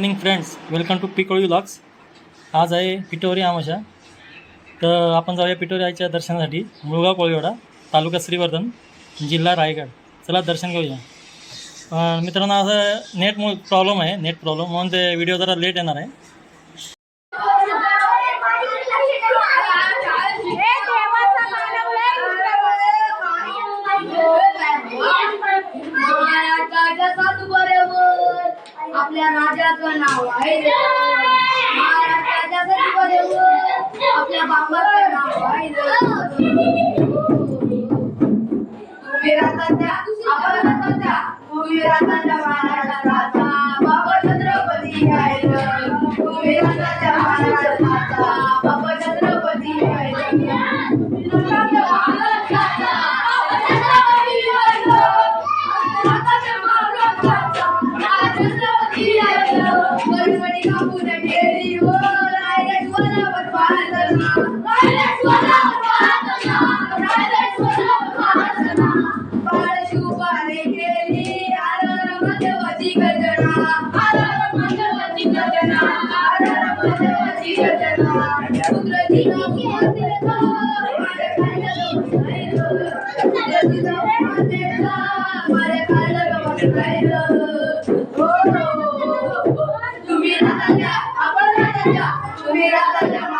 Morning friends welcome to Pikoli blogs आज आहे पिटोरी आमाशा तर आपण जाऊया पिटोरी आईच्या दर्शनासाठी मुळगाव कोळीवाडा तालुका श्रीवर्धन जिल्हा रायगड. चला दर्शन घेऊया. मित्रांनो असं नेट प्रॉब्लेम आहे नेट प्रॉब्लेम म्हणून ते व्हिडिओ जरा लेट येणार आहे. आपल्या राजाचं नाव आहे महाराष्ट्राच्या आपल्या बाबाचं नाव आहे तुम्ही बाबा छत्रपती आहे तुम्ही तुम्ही राजा तुम्ही राजा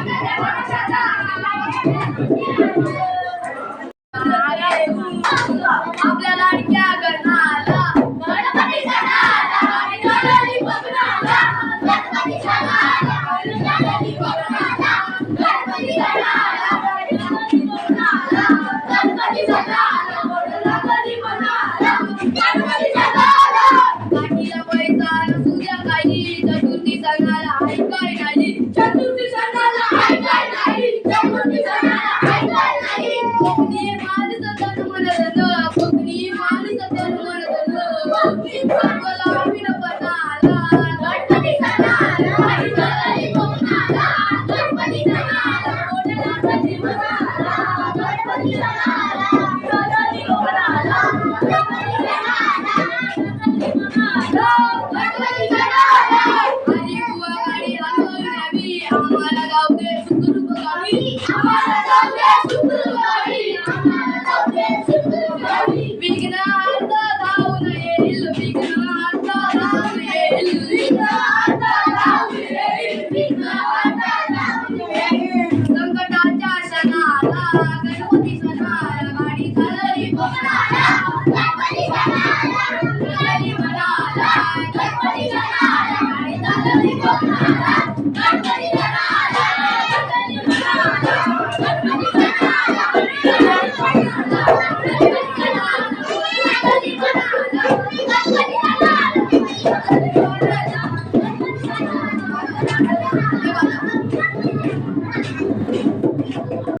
गणपती